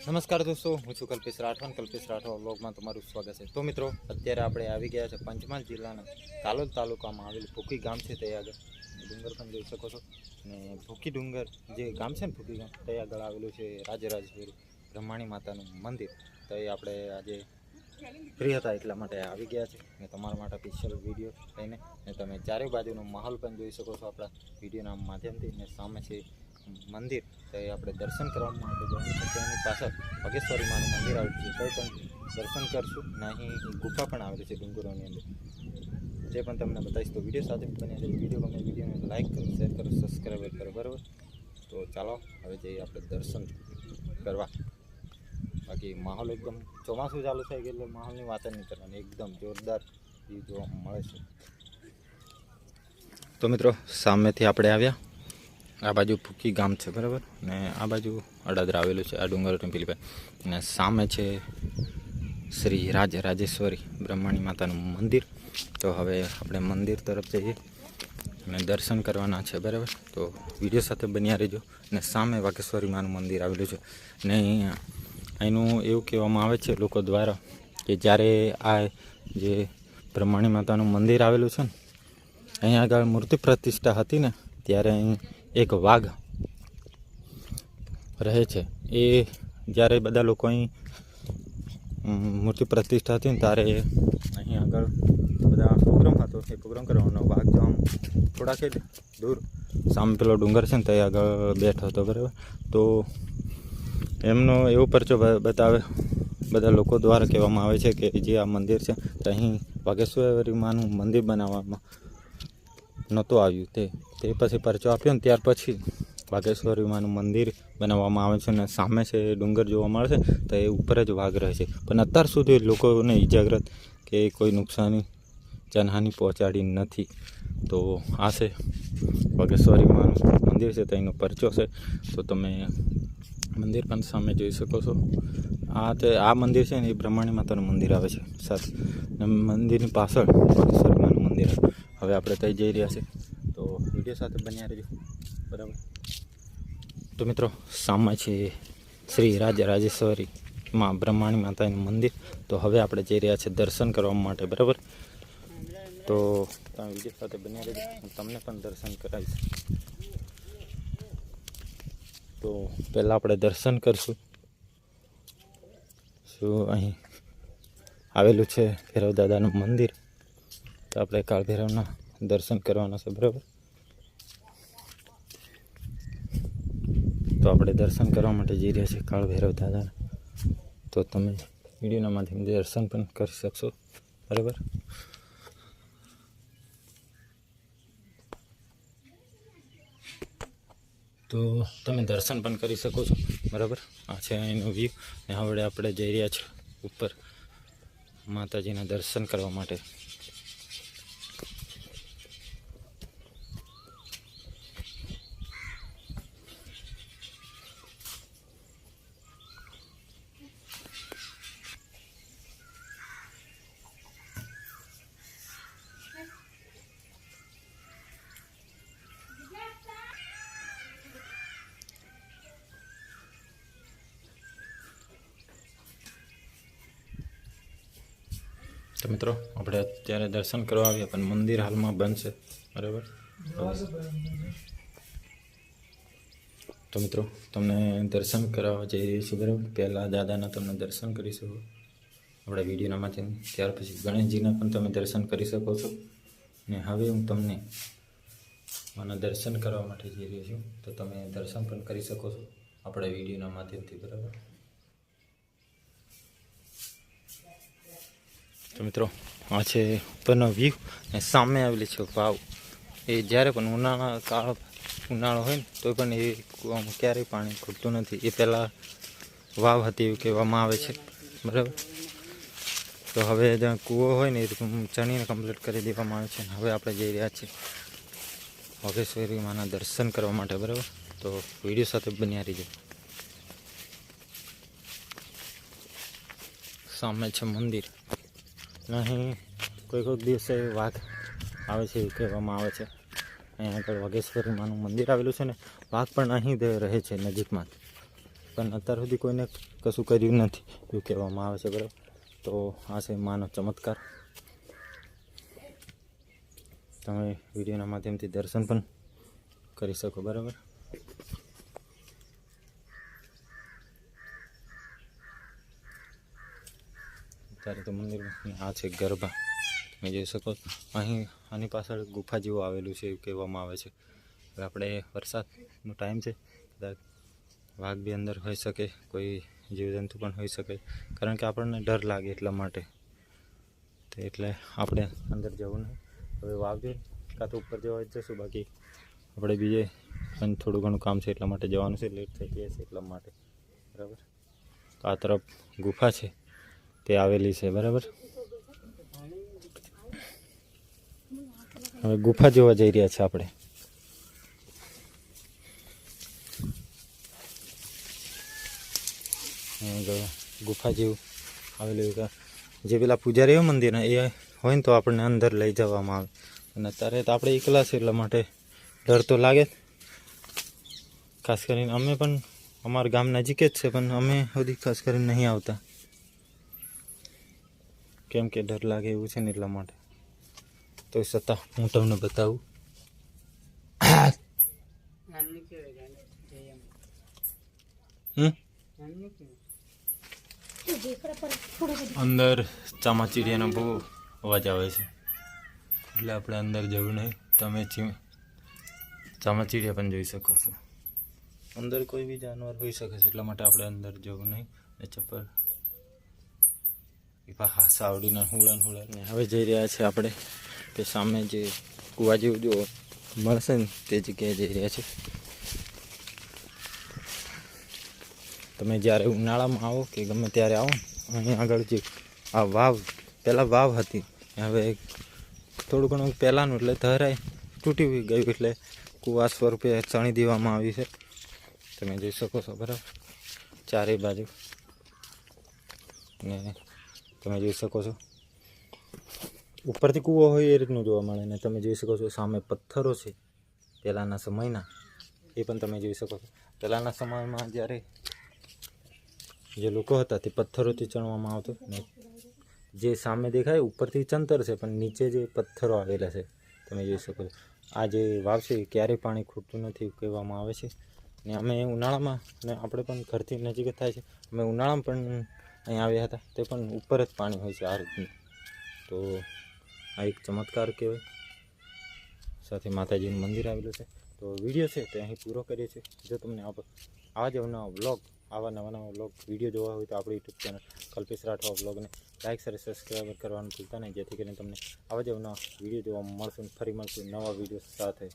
નમસ્કાર દોસ્તો, હું છું કલ્પેશ રાઠવાન કલ્પેશ રાઠવા વ્લોગમાં તમારું સ્વાગત છે. તો મિત્રો, અત્યારે આપણે આવી ગયા છે પંચમહાલ જિલ્લાના કાલોલ તાલુકામાં આવેલું ભૂકી ગામ છે તે ડુંગર પણ જોઈ શકો છો. અને ભૂકી ડુંગર જે ગામ છે ને ભૂકી ગામ તે આગળ આવેલું છે રાજરાજેશ્વરી બ્રહ્માણી માતાનું મંદિર. તો એ આપણે આજે ફ્રી હતા એટલા માટે આવી ગયા છે. ને તમારા માટે સ્પેશિયલ વીડિયો લઈને અને તમે ચારે બાજુનો માહોલ પણ જોઈ શકો છો આપણા વિડીયોના માધ્યમથી. ને સામે છે મંદિર, તો એ આપણે દર્શન કરવા માટે જવાનું છે. તેની પાછળ ભગેશ્વરી માનું મંદિર આવેલું છે. તો પણ દર્શન કરશું. ને અહીં ગુફા પણ આવેલી છે ડુંગરોની અંદર. જે પણ તમને બતાવીશ તો વીડિયો સાથે બને વીડિયો ગમે વિડીયોને લાઈક કરો, શેર કરો સબસ્ક્રાઈબ કરો, બરાબર? તો ચાલો, હવે જઈએ આપણે દર્શન કરવા. બાકી માહોલ એકદમ ચોમાસું ચાલુ થાય એટલે માહોલની વાત જ નહીં કરવાની એકદમ જોરદાર વ્યૂ જોવા મળે છે. તો મિત્રો, સામેથી આપણે આવ્યા. આ બાજુ ભૂકી ગામ છે, બરાબર? ને આ બાજુ અડાદરા આવેલું છે, આ ડુંગરની પેલી પાસે અને સામે છે શ્રી રાજ રાજેશ્વરી બ્રહ્માણી માતાનું મંદિર. તો હવે આપણે મંદિર તરફ જઈએ અને દર્શન કરવાના છે, બરાબર? તો વીડિયો સાથે બન્યા રહેજો. અને સામે વાઘેશ્વરી માનું મંદિર આવેલું છે. ને અહીંનું એવું કહેવામાં આવે છે લોકો દ્વારા કે જ્યારે આ જે બ્રહ્માણી માતાનું મંદિર આવેલું છે ને, અહીં આગળ મૂર્તિ પ્રતિષ્ઠા હતી ને, ત્યારે અહીં એક વાઘ રહે છે. એ જ્યારે બધા લોકો અહીં મૂર્તિ પ્રતિષ્ઠા હતી ને ત્યારે અહીં આગળ બધા પ્રોગ્રામ હતો. એ પ્રોગ્રામ કરવાનો વાઘ જો આમ થોડાક જ દૂર સામે પેલો ડુંગર છે ને ત્યાં આગળ બેઠો હતો, બરાબર? તો એમનો એવો પરચો બતાવે, બધા લોકો દ્વારા કહેવામાં આવે છે કે જે આ મંદિર છે તો અહીં વાઘેશ્વરી મંદિર બનાવવામાં નહોતું આવ્યું તે. તે પછી પરચો આપ્યો ને ત્યાર પછી વાઘેશ્વરી માનું મંદિર બનાવવામાં આવે છે અને સામે છે ડુંગર જોવા મળે છે તો એ ઉપર જ વાઘ રહે છે. પણ અત્યાર સુધી લોકોને ઇજાગ્રત કે કોઈ નુકસાની, જનહાની પહોંચાડી નથી. તો આ છે વાઘેશ્વર વિમાનું મંદિર છે તેનો પરચો છે. તો તમે મંદિર પણ સામે જોઈ શકો છો. આ તે, આ મંદિર છે ને એ બ્રહ્માણી માતાનું મંદિર આવે છે. સાથે મંદિરની પાછળ વાઘેશ્વર વિમાનું મંદિર હવે આપણે ત્યાં જઈ રહ્યા છે તો વીડિયો સાથે બન્યા રહેજો. બરાબર? તો મિત્રો, સામા છે શ્રી રાજ રાજેશ્વરી માં બ્રહ્માણી માતાનું મંદિર. તો હવે આપણે જઈ રહ્યા છીએ દર્શન કરવા માટે, બરાબર? તો તમે વીડિયો સાથે બન્યા રહેજો. હું તમને પણ દર્શન કરાવીશ. તો પહેલાં આપણે દર્શન કરશું. શું અહીં આવેલું છે ભૈરવ દાદાનું મંદિર? તો આપણે કાળ ભૈરવના દર્શન કરવાના છે, બરાબર? તો આપણે દર્શન કરવા માટે જઈ રહ્યા છીએ કાળ ભૈરવ દાદા તો તમે વિડીયોના માધ્યમથી દર્શન પણ કરી શકશો. બરાબર? તો તમે દર્શન પણ કરી શકો છો. બરાબર? આ છે અહીંનું વ્યૂ ને હવે આપણે જઈ રહ્યા છીએ ઉપર માતાજીના દર્શન કરવા માટે. તો મિત્રો, આપણે અત્યારે દર્શન કરવા આવ્યા પણ મંદિર હાલમાં બંધ છે. બરાબર? તો મિત્રો, તમને દર્શન કરાવવા જઈ રહ્યું છું, બરાબર? પહેલાં દાદાના તમને દર્શન કરી શકો આપણા વિડીયોના માધ્યમથી. ત્યાર પછી ગણેશજીના પણ તમે દર્શન કરી શકો છો. ને હવે હું તમને મને દર્શન કરવા માટે જઈ રહ્યો છું. તો તમે દર્શન પણ કરી શકો છો આપણા વિડીયોના માધ્યમથી, બરાબર? તો મિત્રો, આ છે ઉપરનો વ્યૂ અને સામે આવેલી છે વાવ. એ જ્યારે પણ ઉનાળા કાળ, ઉનાળો હોય ને તો પણ એ કૂવામાં ક્યારેય પાણી ખૂટતું નથી. એ પહેલાં વાવ હતી એવું કહેવામાં આવે છે. બરાબર? તો હવે જ્યાં કૂવો હોય ને એ ચણીને કમ્પ્લીટ કરી દેવામાં આવે છે હવે આપણે જઈ રહ્યા છીએ વાઘેશ્વરી માના દર્શન કરવા માટે, બરાબર? તો વીડિયો સાથે બન્યા રહીજો. સામે છે મંદિર. અહીં કોઈ કોઈક દિવસે વાઘ આવે છે એવું કહેવામાં આવે છે. અહીં આગળ વાઘેશ્વરી માનું મંદિર આવેલું છે ને, વાઘ પણ અહીં રહે છે નજીકમાં પણ અત્યાર સુધી કોઈને કશું કર્યું નથી એવું કહેવામાં આવે છે, બરાબર? તો આ છે માનો ચમત્કાર. તમે વિડીયોના માધ્યમથી દર્શન પણ કરી શકો, બરાબર? અત્યારે તો મંદિરમાં આ છે ગરબા. તમે જોઈ શકો. અહીં આની પાછળ ગુફા જેવું આવેલું છે એવું કહેવામાં આવે છે. હવે આપણે વરસાદનો ટાઈમ છે. કદાચ વાઘ બી અંદર હોઈ શકે, કોઈ જીવજંતુ પણ હોઈ શકે. કારણ કે આપણને ડર લાગે એટલા માટે. તો એટલે આપણે અંદર જવું નહીં. હવે વાવજો કાં તો ઉપર જવા જશું બાકી આપણે બીજે પણ થોડું ઘણું કામ છે એટલા માટે જવાનું છે. લેટ થઈ ગયા છે એટલા માટે. બરાબર? તો આ તરફ ગુફા છે. તે આવેલી છે, બરાબર? હવે ગુફા જોવા જઈ રહ્યા છે આપણે. ગુફા જેવું આવેલું જે પેલા પૂજારીઓ મંદિર, એ હોય ને તો આપણને અંદર લઈ જવામાં આવે. અને અત્યારે તો આપણે એકલા છે એટલા માટે ડર તો લાગે. ખાસ કરીને અમે પણ, અમારા ગામ નજીક જ છે, પણ અમે સુધી ખાસ કરીને નહીં આવતા. કેમ કે ડર લાગે એવું છે ને એટલા માટે. તો છતાં હું તમને બતાવું. અંદર ચામાચીડિયાનો બહુ અવાજ આવે છે. એટલે આપણે અંદર જવું નહીં. તમે ચામાચીડિયા પણ જોઈ શકો છો. અંદર કોઈ બી જાનવર હોઈ શકે છે, એટલા માટે આપણે અંદર જવું નહીં. એ ચપ્પલ એ સાવડીના હુળન હુળન હવે જઈ રહ્યા છે આપણે કે સામે જે કુવા જેવું જો મળશે ને તે જગ્યાએ જઈ રહ્યા છે. તમે જ્યારે ઉનાળામાં આવો કે ગમે ત્યારે આવો અહીં આગળ જે આ વાવ, પહેલાં વાવ હતી, હવે થોડું ઘણું પહેલાંનું એટલે ધરાય, તૂટી ગયું એટલે કુવા સ્વરૂપે ચણી દેવામાં આવી છે. તમે જોઈ શકો છો બરાબર ચારેય બાજુ. ને તમે જોઈ શકો છો. ઉપરથી કૂવો હોય એ રીતનું જોવા મળે ને તમે જોઈ શકો છો સામે પથ્થરો છે પહેલાંના સમયના. એ પણ તમે જોઈ શકો છો. પહેલાંના સમયમાં જ્યારે જે લોકો હતા તે પથ્થરોથી ચણવામાં આવતું ને જે સામે દેખાય ઉપરથી ચંતર છે પણ નીચે જે પથ્થરો આવેલા છે તમે જોઈ શકો છો. આ જે વાવ છે ક્યારેય પાણી ખૂટતું નથી કહેવામાં આવે છે. ને અમે ઉનાળામાં ને આપણે પણ ઘરથી નજીક થાય છે. અમે ઉનાળામાં પણ અહીં આવ્યા હતા. તે પણ ઉપર જ પાણી હોય છે આ રીતનું. તો આ એક ચમત્કાર કહેવાય. સાથે માતાજીનું મંદિર આવેલું છે. તો વીડિયો છે તે અહીં પૂરો કરીએ છીએ. જો તમને આવા જ અવનવા વ્લોગ, આવા નવા નવા વ્લોગ, વીડિયો જોવા હોય તો આપણી યુટ્યુબ ચેનલ કલ્પેશ રાઠવા વ્લોગને લાઇક અને સબસ્ક્રાઈબ કરવાનું ભૂલતા નહીં. જેથી કરીને તમને આવા જ અવનવા વીડિયો જોવા મળશે ફરી મળશું નવા વીડિયો સાથે.